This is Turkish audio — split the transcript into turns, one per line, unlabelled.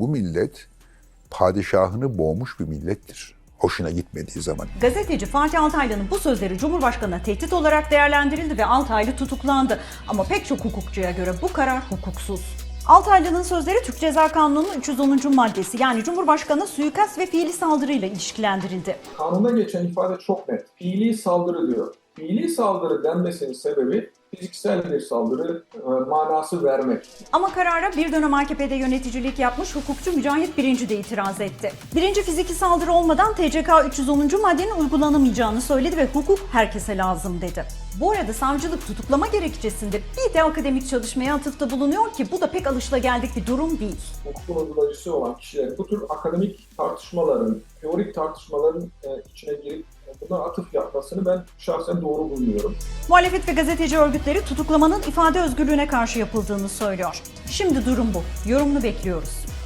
Bu millet padişahını boğmuş bir millettir. Hoşuna gitmediği zaman.
Gazeteci Fatih Altaylı'nın bu sözleri Cumhurbaşkanı'na tehdit olarak değerlendirildi ve Altaylı tutuklandı. Ama pek çok hukukçuya göre bu karar hukuksuz. Altaylı'nın sözleri Türk Ceza Kanunu'nun 310. maddesi yani Cumhurbaşkanı suikast ve fiili saldırıyla ilişkilendirildi.
Kanunda geçen ifade çok net. Fiili saldırı diyor. Fiili saldırı denmesinin sebebi fiziksel bir saldırı e, manası vermek.
Ama karara bir dönem AKP'de yöneticilik yapmış hukukçu Mücahit Birinci de itiraz etti. Birinci fiziki saldırı olmadan TCK 310. maddenin uygulanamayacağını söyledi ve hukuk herkese lazım dedi. Bu arada savcılık tutuklama gerekçesinde bir de akademik çalışmaya atıfta bulunuyor ki bu da pek alışılageldik bir durum değil.
Hukukun uygulayıcısı olan kişilerin bu tür akademik tartışmaların, teorik tartışmaların e, içine girip buna atıf yapmasını ben şahsen doğru bulmuyorum.
Muhalefet ve gazeteci örgütleri tutuklamanın ifade özgürlüğüne karşı yapıldığını söylüyor. Şimdi durum bu. Yorumunu bekliyoruz.